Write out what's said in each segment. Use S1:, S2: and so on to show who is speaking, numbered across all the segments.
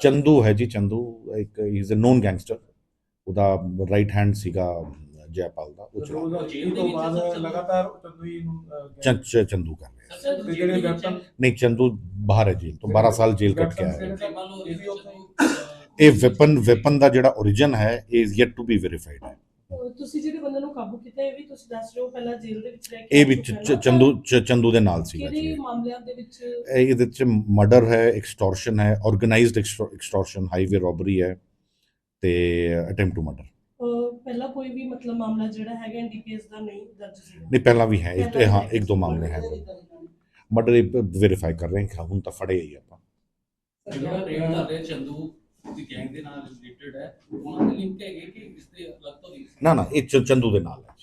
S1: ਚੰਦੂ ਹੈ ਜੀ ਚੰਦੂ ਇੱਕ ਇਜ਼ ਅ ਨੋਨ ਗੈਂਗਸਟਰ ਉਹਦਾ ਰਾਈਟ ਹੈਂਡ ਸੀਗਾ ਜੈਪਾਲ ਦਾ ਉਹ ਚਲਾ
S2: ਜੇਲ੍ਹ ਤੋਂ ਬਾਅਦ ਲਗਾਤਾਰ ਚੰਦੂਈ ਨੂੰ
S1: ਚੰਦੂ ਕਰ ਰਿਹਾ ਨਹੀਂ ਚੰਦੂ ਬਾਹਰ ਹੈ ਜੇਲ੍ਹ ਤੋਂ 12 ਸਾਲ ਜੇਲ੍ਹ ਕੱਟ ਕੇ ਆਇਆ
S2: ਇਹ
S1: ਵੈਪਨ ਵੈਪਨ ਦਾ ਜਿਹੜਾ origin ਹੈ is yet to be verified ਹੈ
S3: ਤੁਸੀਂ ਜਿਹੜੇ ਬੰਦੇ ਨੂੰ ਕਾਬੂ ਕੀਤਾ ਇਹ ਵੀ ਤੁਸੀਂ ਦੱਸ ਰਹੇ ਹੋ ਪਹਿਲਾਂ ਜੇਲ੍ਹ ਦੇ ਵਿੱਚ ਰਹਿ ਕੇ
S1: ਇਹ
S3: ਆਏ
S1: ਵਿੱਚ
S3: ਸੀ
S1: ਚ-
S3: ਪਹਿਲਾਂ।
S1: ਚੰਦੂ ਚ- ਚੰਦੂ ਦੇ ਨਾਲ ਸੀਗਾ ਜੀ
S3: ਕਿਹੜੇ
S1: ਇਹ।
S3: ਮਾਮਲਿਆਂ ਦੇ ਵਿੱਚ
S1: ਇਹ ਇਹਦੇ ਚ ਮਰਡਰ ਹੈ ਐਕਸਟੋਰਸ਼ਨ ਹੈ ਆਰਗੇਨਾਈਜ਼ਡ ਐਕਸਟੋਰਸ਼ਨ ਹਾਈਵੇ ਰੋਬਰੀ ਹੈ ਤੇ ਅਟੈਂਪਟ ਟੂ ਮਰਡਰ
S3: ਅਹ, ਪਹਿਲਾਂ ਕੋਈ ਵੀ ਮਤਲਬ ਮਾਮਲਾ ਜਿਹੜਾ ਹੈਗਾ ਐਨਡੀਪੀਐਸ ਦਾ ਨਹੀਂ ਦਰਜ ਸੀ
S1: ਨਹੀਂ ਪਹਿਲਾਂ ਵੀ ਹੈ ਇੱਕ
S3: ਪਹਿਲਾਂ
S1: ਹਾਂ
S3: ਵੀ
S1: ਇੱਕ ਦੋ ਮਾਮਲੇ ਹੈ ਮਰਡਰ ਵੈਰੀਫਾਈ ਕਰ ਰਹੇ ਹਾਂ ਹੁਣ ਤਾਂ ਫੜੇ ਹੀ ਆਪਾਂ।
S4: ਜਿਹੜਾ ਰੇਡ ਕਰ ਰਹੇ ਚੰਦੂ ਗੈਂਗ ਦੇ ਨਾਲ ਰਿਲੇਟਡ ਹੈ ਉਹਨਾਂ ਦੇ ਲਿੰਕ ਹੈਗੇ ਕਿ ਇਸ ਦੇ ਅਲੱਗ ਤੋਂ ਨਹੀਂ
S1: ਨਾ ਨਾ ਇਹ ਚ- ਚੰਦੂ ਦੇ ਨਾਲ ਹੈ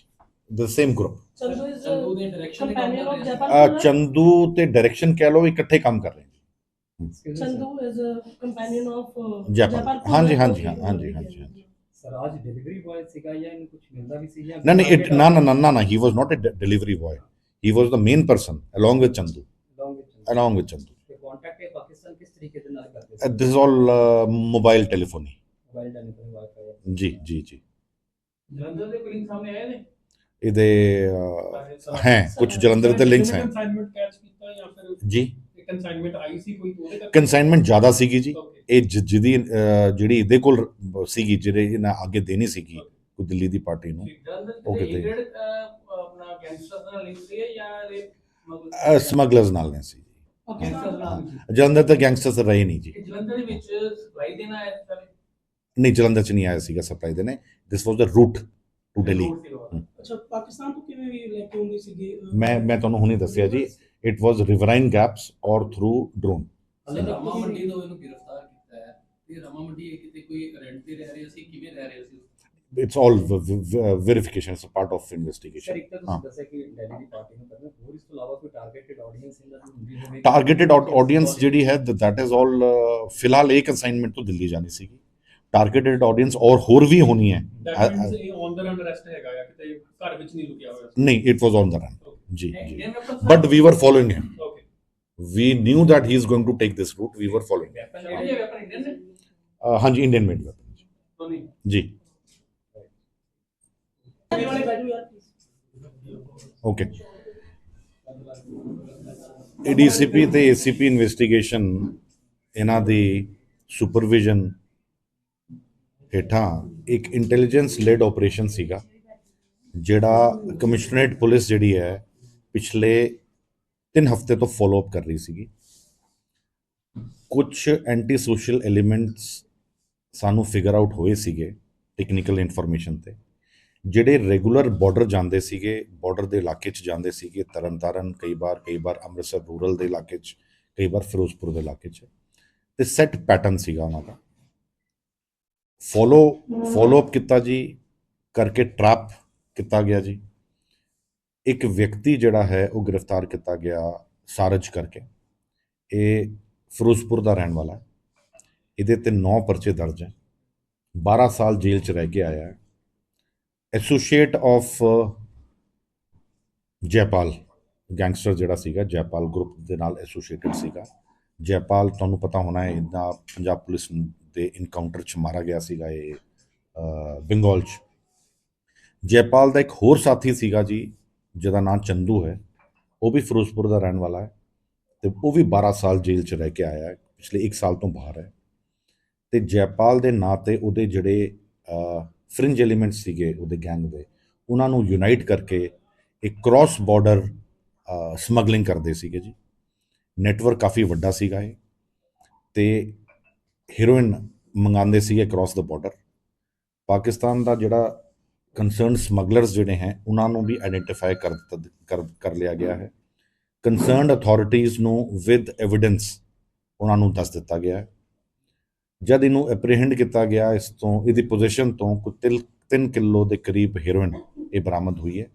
S1: the same group
S3: Chandu is
S4: Chandu ਦੇ ਡਾਇਰੈਕਸ਼ਨ ਦੇ ਕੰਮ
S3: ਕੰਪੈਨੀਅਨ ਆਫ
S4: ਕਰ ਰਹੇ ਸੀ
S3: ਜੈਪਾਲ
S1: ਚੰਦੂ ਤੇ ਡਾਇਰੈਕਸ਼ਨ ਕਹਿ ਲਓ ਇਕੱਠੇ ਕੰਮ ਕਰ ਰਹੇ ਨੇ
S3: Chandu is companion of
S1: Jaipal. ਹਾਂਜੀ, ਹਾਂਜੀ, ਹਾਂ, ਹਾਂਜੀ, ਹਾਂਜੀ, ਹਾਂਜੀ।
S5: ਸਰ ਅੱਜ ਡਿਲੀਵਰੀ ਬॉय ਸੀਗਾ ਜਾਂ ਇਹਨੂੰ ਕੁਝ ਮਿਲਦਾ ਵੀ ਸੀ ਜਾਂ
S1: ਨਾ ਨਹੀਂ it- ਨਾ ਨਾ ਨਾ ਨਾ ਨਾ he was not a delivery boy he was the main person along with Chandu along with Chandu
S5: ਤੇ ਕੰਟੈਕਟ ਹੈ ਪਾਕਿਸਤਾਨ ਕਿਸ ਤਰੀਕੇ ਦੇ ਨਾਲ ਕਰਦੇ ਸੀ
S1: this all mobile telephony
S5: mobile telephone wifi
S1: ਜੀ ਜੀ ਜੀ।
S2: ਜਲੰਧਰ ਦੇ ਕੋਈ ਲਿੰਕ ਸਾਹਮਣੇ ਆਏ ਨੇ?
S1: ਇਹਦੇ ਹੈ ਕੁਝ ਜਲੰਧਰ ਤੇ ਲਿੰਕਸ ਹੈ।
S2: ਕਨਸਾਈਨਮੈਂਟ ਕੈਚ ਕੀਤਾ ਜਾਂ ਫਿਰ
S1: ਜੀ।
S2: ਕਨਸਾਈਨਮੈਂਟ ਆਈ ਸੀ ਕੋਈ ਉਹਦੇ ਕਰਕੇ?
S1: ਕਨਸਾਈਨਮੈਂਟ ਜ਼ਿਆਦਾ ਸੀਗੀ ਜੀ. ਇਹ ਜਿਹਦੀ ਜਿਹੜੀ ਇਹਦੇ ਕੋਲ ਸੀਗੀ ਜਿਹੜੇ ਇਹਨਾਂ ਅੱਗੇ ਦੇਣੀ ਸੀਗੀ ਕੋਈ ਦਿੱਲੀ ਦੀ ਪਾਰਟੀ ਨੂੰ ਉਹ
S2: ਦੇ
S1: ਕਿਤੇ।
S2: ਆਪਣਾ ਗੈਂਗਸਟਰ ਨਾਲ ਲਿੰਕ ਸੀ ਜਾਂ ਇਹ
S1: ਸਮਗਲਰਸ ਨਾਲ ਨੇ ਸੀ। ਜਲੰਧਰ ਤੇ ਗੈਂਗਸਟਰਸ ਰਹੇ ਨਹੀਂ ਜੀ
S2: ਇਹ ਜਲੰਧਰ ਦੇ ਵਿੱਚ ਸਪਲਾਈ ਦੇਣਾ ਹੈ ਸਾਰੇ
S1: ਨਹੀਂ ਜਲੰਧਰ ਚ ਨਹੀਂ ਆਇਆ ਸੀਗਾ ਸਪਲਾਈ ਦੇਣੇ this was the route to Delhi
S3: ਅੱਛਾ ਪਾਕਿਸਤਾਨ ਤੋਂ ਕਿਵੇਂ ਵੀ ਲੈ ਕੇ ਆਉਂਦੀ ਸੀਗੀ ਅਹ,
S1: ਮੈਂ ਮੈਂ ਤੁਹਾਨੂੰ ਹੁਣੇ ਦੱਸਿਆ ਜੀ ਇਟ ਵਾਸ ਰਿਵਰਾਈਨ ਗੈਪਸ ਔਰ ਥਰੂ ਡਰੋਨ
S4: ਹਲੇ ਰਮਾ ਮੰਡੀ ਤੋਂ ਇਹਨੂੰ ਗ੍ਰਿਫਤਾਰ ਕੀਤਾ ਹੈ ਤੇ ਰਮਾ ਮੰਡੀ ਇਹ ਕਿਤੇ ਕੋਈ ਰੈਂਟ ਤੇ ਰਹਿ ਰਿਹਾ ਸੀ ਕਿਵੇਂ ਰਹਿ ਰਿਹਾ ਸੀ
S1: it's all verification is a part of investigation targeted audience जी
S2: है। दैट इज़ ऑल फ़िलहाल एक असाइनमेंट तो दिल्ली जानी सी टारगेटेड ऑडियंस और होर
S1: भी होनी है। नहीं it was on the
S2: run ji
S1: ji. But we were following
S2: him
S1: we knew that he is going to take this route we were following
S2: हाँ
S1: जी इंडियन मेड वेपन जी।
S2: ਕਿਤੇ okay
S1: we
S3: knew that he is going
S1: to ADCP ਤੇ ACP investigation ਇਹਨਾਂ ਦੀ supervision ਹੇਠਾਂ ਇੱਕ intelligence lead operation ਸੀਗਾ, ਜਿਹੜਾ ਕਮਿਸ਼ਨਰੇਟ ਪੁਲਿਸ ਜਿਹੜੀ ਹੈ ਪਿਛਲੇ 3 ਹਫ਼ਤੇ ਤੋਂ ਫਾਲੋ ਅਪ ਕਰ ਰਹੀ ਸੀਗੀ। ਕੁਝ ਐਂਟੀ ਸੋਸ਼ਲ ਐਲੀਮੈਂਟਸ ਸਾਨੂੰ ਫਿਗਰ ਆਊਟ ਹੋਏ ਸੀਗੇ ਟੈਕਨੀਕਲ ਇਨਫੋਰਮੇਸ਼ਨ ਤੇ। ਜਿਹੜੇ ਰੈਗੂਲਰ ਬਾਰਡਰ ਜਾਂਦੇ ਸੀਗੇ, ਬਾਰਡਰ ਦੇ ਇਲਾਕੇ 'ਚ ਜਾਂਦੇ ਸੀਗੇ, ਤਰਨਤਾਰਨ, ਕਈ ਵਾਰ ਕਈ ਵਾਰ ਅੰਮ੍ਰਿਤਸਰ ਰੂਰਲ ਦੇ ਇਲਾਕੇ 'ਚ, ਕਈ ਵਾਰ ਫਿਰੋਜ਼ਪੁਰ ਦੇ ਇਲਾਕੇ 'ਚ, ਤੇ ਸੈੱਟ ਪੈਟਰਨ ਸੀਗਾ ਉਹਨਾਂ ਦਾ। ਫੋਲੋ ਫੋਲੋ ਅਪ ਕੀਤਾ ਜੀ, ਕਰਕੇ ਟਰੈਪ ਕੀਤਾ ਗਿਆ ਜੀ। ਇੱਕ ਵਿਅਕਤੀ ਜਿਹੜਾ ਹੈ, ਉਹ ਗ੍ਰਿਫਤਾਰ ਕੀਤਾ ਗਿਆ ਸਾਰਜ ਕਰਕੇ। ਇਹ ਫਿਰੋਜ਼ਪੁਰ ਦਾ ਰਹਿਣ ਵਾਲਾ ਹੈ। ਇਹਦੇ ਤੇ 9 ਪਰਚੇ ਦਰਜ ਹੈ। 12 ਸਾਲ ਜੇਲ੍ਹ 'ਚ ਰਹਿ ਕੇ ਆਇਆ ਹੈ। ਐਸੋਸੀਏਟ ਆਫ ਜੈਪਾਲ ਗੈਂਗਸਟਰ ਜਿਹੜਾ ਸੀਗਾ ਜੈਪਾਲ ਗਰੁੱਪ ਦੇ ਨਾਲ ਐਸੋਸੀਏਟਡ ਸੀਗਾ। ਜੈਪਾਲ ਤੁਹਾਨੂੰ ਪਤਾ ਹੋਣਾ ਹੈ ਇਹਦਾ ਪੰਜਾਬ ਪੁਲਿਸ ਦੇ ਇਨਕਾਊਂਟਰ 'ਚ ਮਾਰਾ ਗਿਆ ਸੀਗਾ ਇਹ ਅ, ਬੰਗਾਲ 'ਚ। ਜੈਪਾਲ ਦਾ ਇੱਕ ਹੋਰ ਸਾਥੀ ਸੀਗਾ ਜੀ ਜਿਹਦਾ ਨਾਮ ਚੰਦੂ ਹੈ। ਉਹ ਵੀ ਫਿਰੋਜ਼ਪੁਰ ਦਾ ਰਹਿਣ ਵਾਲਾ ਹੈ ਤੇ ਉਹ ਵੀ 12 ਸਾਲ ਜੇਲ੍ਹ 'ਚ ਰਹਿ ਕੇ ਆਇਆ ਹੈ ਪਿਛਲੇ 1 ਸਾਲ ਤੋਂ ਬਾਹਰ ਹੈ। ਤੇ ਜੈਪਾਲ ਦੇ ਨਾਂ ਤੇ ਉਹਦੇ ਜਿਹੜੇ ਫ੍ਰਿੰਜ ਐਲੀਮੈਂਟ ਸੀਗੇ ਉਹਦੇ ਗੈਂਗ ਦੇ। ਉਹਨਾਂ ਨੂੰ ਯੂਨਾਈਟ ਕਰਕੇ ਇੱਕ ਕ੍ਰਾਸ ਬਾਰਡਰ ਸਮਗਲਿੰਗ ਕਰਦੇ ਸੀਗੇ ਜੀ। ਨੈਟਵਰਕ ਕਾਫੀ ਵੱਡਾ ਸੀਗਾ ਇਹ। ਤੇ ਹੀਰੋਇਨ ਮੰਗਾਉਂਦੇ ਸੀਗੇ ਕ੍ਰਾਸ ਦਾ ਬਾਰਡਰ ਪਾਕਿਸਤਾਨ ਦਾ ਜਿਹੜਾ ਕੰਸਰਨ ਸਮਗਲਰਸ ਜਿਹੜੇ ਹੈ, ਉਹਨਾਂ ਨੂੰ ਵੀ ਆਇਡੈਂਟੀਫਾਈ ਕਰ ਦਿੱਤਾ- ਕਰ ਕਰ ਲਿਆ ਗਿਆ ਹੈ। ਕੰਸਰਨਡ ਅਥਾਰਟੀਆਂ ਨੂੰ ਵਿਦ ਐਵੀਡੈਂਸ ਉਹਨਾਂ ਨੂੰ ਦੱਸ ਦਿੱਤਾ ਗਿਆ ਹੈ। ਜਦ ਇਹਨੂੰ ਐਪਰੀਹੈਂਡ ਕੀਤਾ ਗਿਆ ਇਸ ਤੋਂ, ਇਹਦੀ ਪੋਜੀਸ਼ਨ ਤੋਂ ਕੋਈ 3 ਕਿਲੋ ਦੇ ਕਰੀਬ ਹੈਰੋਇਨ ਇਹ ਬਰਾਮਦ ਹੋਈ ਹੈ।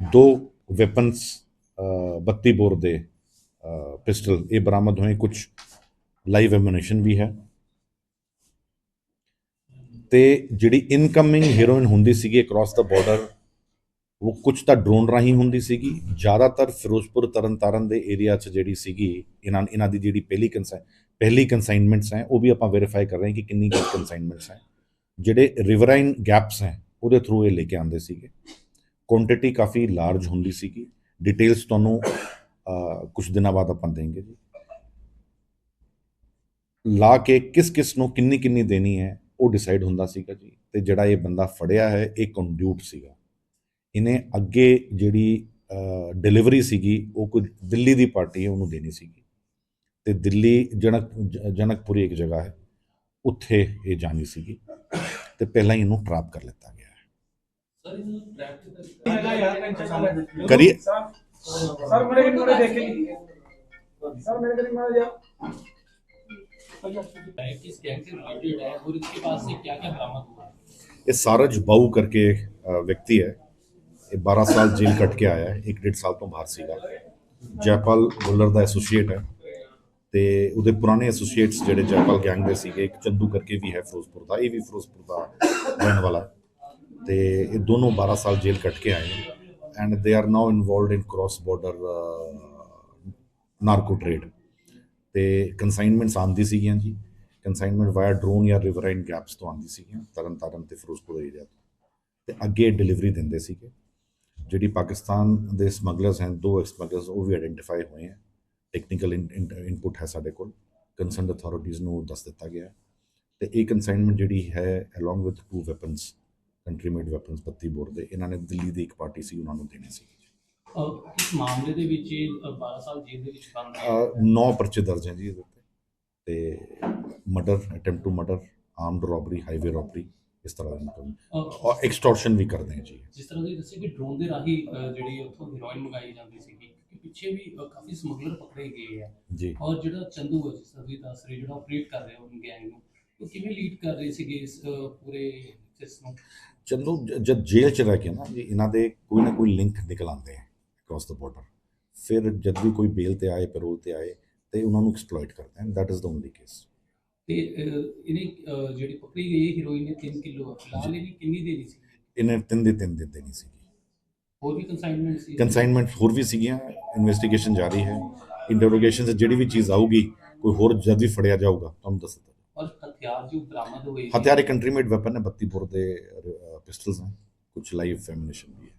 S1: ਦੋ ਵੈਪਨਸ 32 ਬੋਰ ਦੇ ਪਿਸਟਲ ਇਹ ਬਰਾਮਦ ਹੋਏ ਕੁਝ ਲਾਈਵ ਐਮੂਨੇਸ਼ਨ ਵੀ ਹੈ। ਤੇ ਜਿਹੜੀ ਇਨਕਮਿੰਗ ਹੀਰੋਇਨ ਹੁੰਦੀ ਸੀਗੀ ਅਕ੍ਰੋਸ ਦਾ ਬਾਰਡਰ ਉਹ ਕੁਝ ਤਾਂ ਡਰੋਨ ਰਾਹੀਂ ਹੁੰਦੀ ਸੀਗੀ। ਜ਼ਿਆਦਾਤਰ ਫਿਰੋਜ਼ਪੁਰ ਤਰਨਤਾਰਨ ਦੇ ਏਰੀਆ 'ਚ ਜਿਹੜੀ ਸੀਗੀ, ਇਹਨਾਂ ਇਹਨਾਂ ਦੀ ਜਿਹੜੀ ਪਹਿਲੀ ਪਹਿਲੀ ਕਨਸਾਈਨਮੈਂਟਸ ਹੈ, ਉਹ ਵੀ ਆਪਾਂ ਵੈਰੀਫਾਈ ਕਰ ਰਹੇ ਹਾਂ ਕਿ ਕਿੰਨੀ ਕੁ ਕਨਸਾਈਨਮੈਂਟਸ ਹੈ। ਜਿਹੜੇ ਰਿਵਰਾਈਨ ਗੈਪਸ ਹੈ, ਉਹਦੇ ਥਰੂ ਇਹ ਲੈ ਕੇ ਆਉਂਦੇ ਸੀਗੇ। ਕੁਆਂਟੀਟੀ ਕਾਫੀ ਲਾਰਜ ਹੁੰਦੀ ਸੀਗੀ। ਡਿਟੇਲਸ ਤੁਹਾਨੂੰ ਕੁਝ ਦਿਨਾਂ ਬਾਅਦ ਆਪਾਂ ਦੇਂਗੇ ਜੀ। ਲਾ ਕੇ ਕਿਸ ਕਿਸ ਨੂੰ ਕਿੰਨੀ ਕਿੰਨੀ ਦੇਣੀ ਹੈ, ਉਹ ਡਿਸਾਈਡ ਹੁੰਦਾ ਸੀਗਾ ਜੀ। ਤੇ ਜਿਹੜਾ ਇਹ ਬੰਦਾ ਫੜਿਆ ਹੈ, ਇਹ ਕੰਡਿਊਟ ਸੀਗਾ। ਇਹਨੇ ਅੱਗੇ ਜਿਹੜੀ ਡਿਲੀਵਰੀ ਸੀਗੀ, ਉਹ ਕੋਈ ਦਿੱਲੀ ਦੀ ਪਾਰਟੀ ਹੈ, ਉਹਨੂੰ ਦੇਣੀ ਸੀਗੀ। ਤੇ ਦਿੱਲੀ ਜਨਕ ਜ- ਜਨਕਪੁਰੀ ਇੱਕ ਜਗ੍ਹਾ ਹੈ ਉੱਥੇ ਇਹ ਜਾਣੀ ਸੀਗੀ ਤੇ ਪਹਿਲਾਂ ਹੀ ਇਹਨੂੰ ਟਰੈਪ ਕਰ ਲਿੱਤਾ ਗਿਆ ਹੈ
S4: ਸਰ ਇਹਨੂੰ ਪ੍ਰੈਕਟਿਸ
S2: ਪਹਿਲਾਂ ਯਾਰ ਕੰਚਾ ਚੱਲ
S1: ਕਰੀਏ
S2: ਸਰ ਮੇਰੇ ਕੋਲ ਥੋੜੇ ਦੇਖ ਕੇ सर मेरे करीब मार दिया
S4: किस गैंग से रिलेटेड है और इसके पास से क्या क्या बरामद हुआ
S1: ਇਹ ਸਾਰਜ ਬਾਊ ਕਰਕੇ ਅ, ਵਿਅਕਤੀ ਹੈ ਇਹ 12 ਸਾਲ ਜੇਲ੍ਹ ਕੱਟ ਕੇ ਆਇਆ ਹੈ ਇੱਕ ਡੇਢ ਸਾਲ ਤੋਂ ਬਾਹਰ ਸੀਗਾ ਜੈਪਾਲ ਗੁੱਲਰ ਦਾ ਐਸੋਸੀਏਟ ਹੈ ਤੇ ਉਹਦੇ ਪੁਰਾਣੇ ਐਸੋਸੀਏਟਸ ਜਿਹੜੇ ਜੈਪਾਲ ਗੈਂਗ ਦੇ ਸੀਗੇ, ਇੱਕ ਚੰਦੂ ਕਰਕੇ ਵੀ ਹੈ ਫਿਰੋਜ਼ਪੁਰ ਦਾ, ਇਹ ਵੀ ਫਿਰੋਜ਼ਪੁਰ ਦਾ ਰਹਿਣ ਵਾਲਾ ਹੈ। ਤੇ ਇਹ ਦੋਨੋਂ 12 ਸਾਲ ਜੇਲ੍ਹ ਕੱਟ ਕੇ ਆਏ and they are now involved in cross border narco trade ਤੇ ਕਨਸਾਈਨਮੈਂਟਸ ਆਉਂਦੀ ਸੀਗੀਆਂ ਜੀ। ਕਨਸਾਈਨਮੈਂਟ ਵਾਇਆ ਡਰੋਨ ਜਾਂ ਰਿਵਰਾਈਨ ਗੈਪਸ ਤੋਂ ਆਉਂਦੀ ਸੀਗੀਆਂ ਤਰਨ ਤਾਰਨ ਤੇ ਫਿਰੋਜ਼ਪੁਰ ਏਰੀਆ ਤੋਂ। ਤੇ ਅੱਗੇ ਡਿਲੀਵਰੀ ਦਿੰਦੇ ਸੀਗੇ। ਜਿਹੜੀ ਪਾਕਿਸਤਾਨ ਦੇ ਸਮਗਲਰਸ ਹਨ, ਦੋ ਸਮਗਲਰਸ ਉਹ ਵੀ ਆਇਡੈਂਟੀਫਾਈ ਹੋਏ ਹੈ ਟੈਕਨੀਕਲ ਇਨਪੁਟ ਹੈ ਸਾਡੇ ਕੋਲ। ਕੰਸਰਨਡ ਅਥਾਰਟੀਜ਼ ਨੂੰ ਦੱਸ ਦਿੱਤਾ ਗਿਆ। ਤੇ ਇਹ ਕਨਸਾਈਨਮੈਂਟ ਜਿਹੜੀ ਹੈ along with two weapons country made weapons 32 bore ਦੇ ਇਹਨਾਂ ਨੇ ਦਿੱਲੀ ਦੀ ਇੱਕ ਪਾਰਟੀ ਸੀ ਉਹਨਾਂ ਨੂੰ ਦੇਣੀ ਸੀ।
S4: ਇਸ ਮਾਮਲੇ ਦੇ ਵਿੱਚ ਇਹ, ਅਹ 12 ਸਾਲ ਜੇਲ੍ਹ ਦੇ ਵਿੱਚ ਬੰਦ ਹੈ।
S1: ਨੌ ਪਰਚੇ ਦਰਜ ਹੈ ਜੀ ਇਹਦੇ ਉੱਤੇ। ਤੇ murder attempt to murder armed robbery highway robbery ਇਸ ਤਰ੍ਹਾਂ ਦੇ
S4: ਅਹ
S1: ਔਰ ਐਕਸਟੋਰਸ਼ਨ ਵੀ ਕਰਦੇ ਹੈ ਜੀ।
S4: ਜਿਸ ਤਰ੍ਹਾਂ ਤੁਸੀਂ ਦੱਸਿਆ ਕਿ ਡਰੋਨ ਦੇ ਰਾਹੀਂ ਜਿਹੜੀ ਉੱਥੋਂ ਹੀਰੋਇਨ ਮੰਗਾਈ ਜਾਂਦੀ ਸੀਗੀ ਵੀ ਅਹ, ਕਾਫੀ ਸਮਗਲਰ ਪਕੜੇ ਗਏ ਆ।
S1: ਜੀ।
S4: ਔਰ ਜਿਹੜਾ ਚੰਦੂ ਹੈ ਜਿਸ ਤਰ੍ਹਾਂ ਤੁਸੀਂ ਦੱਸ ਰਹੇ ਜਿਹੜਾ ਆਪਰੇਟ ਕਰ ਰਿਹਾ ਉਹ ਗੈਂਗ ਨੂੰ ਉਹ ਕਿਵੇਂ ਲੀਡ ਕਰ ਰਹੇ ਸੀਗੇ ਇਸ ਅਹ, ਪੂਰੇ ਇਸ ਨੂੰ?
S1: ਚੰਦੂ ਜ- ਜਦ ਜੇਲ੍ਹ ਚ ਰਹਿ ਕੇ ਨਾ ਜੀ ਇਹਨਾਂ ਦੇ ਕੋਈ ਨਾ ਕੋਈ ਲਿੰਕ ਨਿਕਲ ਆਉਂਦੇ ਹੈ ਅਕ੍ਰੋਸ ਦ ਬਾਰਡਰ ਫਿਰ ਜਦ ਵੀ ਕੋਈ ਬੇਲ ਤੇ ਆਏ ਪੈਰੋਲ ਤੇ ਆਏ ਤੇ ਉਹਨਾਂ ਨੂੰ ਐਕਸਪਲੋਇਟ ਕਰਦੇ ਹਨ that is the only case
S4: ਤੇ ਅਹ, ਇਹਨੇ ਅਹ, ਜਿਹੜੀ ਪਕੜੀ ਗਈ ਹੀਰੋਇਨ ਨੇ 3 ਕਿਲੋ ਫਿਲਹਾਲ ਇਹਨੇ ਕਿੰਨੀ ਦੇਣੀ ਸੀ?
S1: ਇਹਨੇ ਤਿੰਨ ਦੇ ਤਿੰਨ ਦੇ ਦੇਣੀ ਸੀਗੀ
S4: ਹੋਰ ਵੀ ਕੰਸਾਈਨਮੈਂਟ ਸੀ
S1: ਕਨਸਾਈਨਮੈਂਟ ਹੋਰ ਵੀ ਸੀਗੀਆਂ ਇਨਵੈਸਟੀਗੇਸ਼ਨ ਜਾਰੀ ਹੈ ਇੰਟਰੋਗੇਸ਼ਨ 'ਚ ਜਿਹੜੀ ਵੀ ਚੀਜ਼ ਆਊਗੀ ਕੋਈ ਹੋਰ ਜਦ ਵੀ ਫੜਿਆ ਜਾਊਗਾ ਤੁਹਾਨੂੰ ਦੱਸ ਦਿੱਤਾ
S4: ਔਰ ਹਥਿਆਰ ਜੋ ਬਰਾਮਦ ਹੋਏ ਨੇ,
S1: ਹਥਿਆਰ ਇੱਕ ਕੰਟਰੀ ਮੇਡ ਵੈਪਨ ਹੈ 32 ਬੋਰ ਦੇ ਪਿਸਟਲਸ ਹਨ ਕੁਝ ਲਾਈਵ ਐਮੂਨੇਸ਼ਨ ਵੀ ਹੈ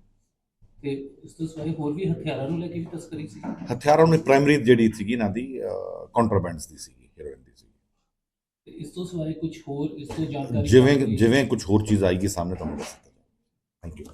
S4: ਤੇ ਇਸ ਤੋਂ ਸਿਵਾਏ ਹੋਰ ਵੀ ਹਥਿਆਰਾਂ ਨੂੰ ਲੈ ਕੇ ਵੀ ਤਸਕਰੀ ਸੀ
S1: ਹਥਿਆਰਾਂ ਨੂੰ ਪ੍ਰਾਇਮਰੀ ਜਿਹੜੀ ਸੀਗੀ ਇਹਨਾਂ ਦੀ ਕੰਟਰਾਬੈਂਡਸ ਦੀ ਸੀਗੀ ਹੀਰੋਇਨ ਦੀ ਸੀਗੀ
S4: ਤੇ ਇਸ ਤੋਂ ਸਿਵਾਏ ਕੁਝ ਹੋਰ ਇਸ ਤੋਂ ਜਾਣਕਾਰੀ
S1: ਜਿਵੇਂ
S4: ਪ੍ਰਾਪਤ ਹੋਈ?
S1: ਜਿਵੇਂ ਕੁਝ ਹੋਰ ਚੀਜ਼ ਆਏਗੀ ਸਾਹਮਣੇ ਤੁਹਾਨੂੰ ਦੱਸ ਦਿੱਤਾ ਥੈਂਕ ਯੂ